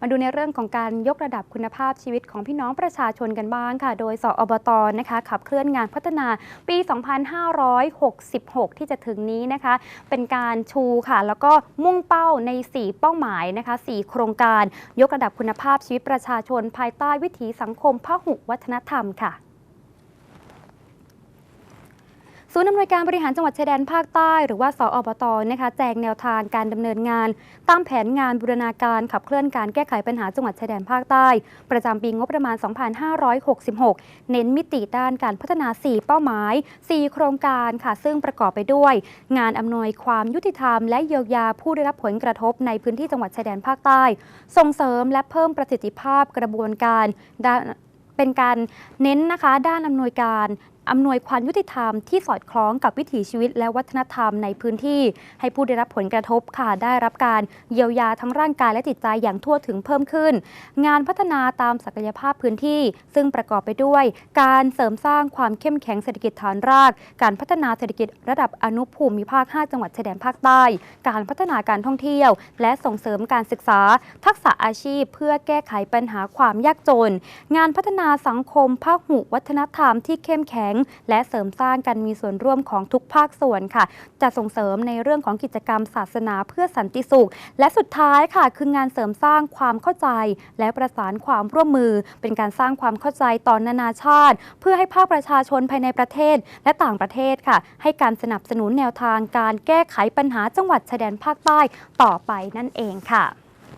มาดูในเรื่องของการยกระดับคุณภาพชีวิตของพี่น้องประชาชนกันบ้างค่ะ โดยสอบตนะคะขับเคลื่อนงานพัฒนาปี 2566 ที่จะถึงนี้นะคะ เป็นการชูค่ะ แล้วก็มุ่งเป้าใน 4 เป้าหมายนะคะ 4 โครงการ ยกระดับคุณภาพชีวิตประชาชน ภายใต้วิถีสังคมพหุวัฒนธรรมค่ะ ศูนย์อำนวยการบริหารจังหวัดชายแดนภาคใต้ หรือว่าสออบตนะคะแจงแนวทางการดำเนินงาน ตามแผนงานบูรณาการขับเคลื่อนการแก้ไขปัญหาจังหวัดชายแดนภาคใต้ ประจำปีงบประมาณ 2566 เน้นมิติด้านการพัฒนา 4 เป้าหมาย 4 โครงการค่ะ ซึ่งประกอบไปด้วย งานอำนวยความยุติธรรม และเยียวยาผู้ได้รับผลกระทบในพื้นที่จังหวัดชายแดนภาคใต้ ส่งเสริมและเพิ่มประสิทธิภาพกระบวนการเป็นการเน้นนะคะด้านอำนวยการ อำนวยความยุติธรรมที่สอดคล้องกับวิถีชีวิตและวัฒนธรรมในพื้นที่ ให้ผู้ได้รับผลกระทบค่ะได้รับการเยียวยาทั้งร่างกายและจิตใจอย่างทั่วถึงเพิ่มขึ้น งานพัฒนาตามศักยภาพพื้นที่ ซึ่งประกอบไปด้วย การเสริมสร้างความเข้มแข็งเศรษฐกิจฐานราก การพัฒนาเศรษฐกิจระดับอนุภูมิภาค 5 จังหวัดชายแดนภาคใต้ การพัฒนาการท่องเที่ยว และส่งเสริมการศึกษา ทักษะอาชีพ เพื่อแก้ไขปัญหาความยากจน งานพัฒนาสังคมพหุวัฒนธรรมที่เข้มแข็งและเสริมสร้างการมีส่วนร่วมของทุกภาคส่วนค่ะ จะส่งเสริมในเรื่องของกิจกรรมศาสนาเพื่อสันติสุข และสุดท้ายค่ะ คืองานเสริมสร้างความเข้าใจ และประสานความร่วมมือ เป็นการสร้างความเข้าใจต่อนานาชาติ เพื่อให้ภาคประชาชนภายในประเทศ และต่างประเทศค่ะ ให้การสนับสนุนแนวทางการแก้ไขปัญหาจังหวัดชายแดนภาคใต้ต่อไปนั่นเองค่ะ